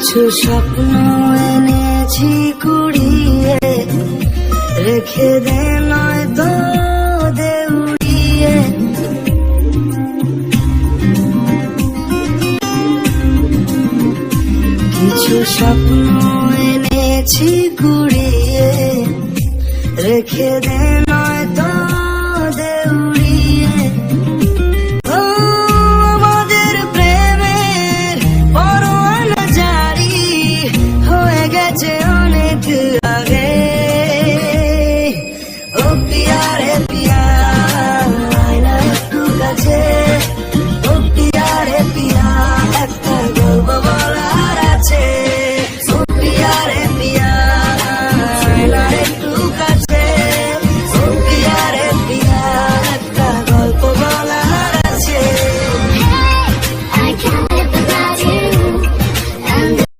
কিছু স্বপ্ন এনেছি কুড়িয়ে। রেখে দে নয় তো কিছু স্বপ্ন এনেছি কুড়িয়ে। রেখে দে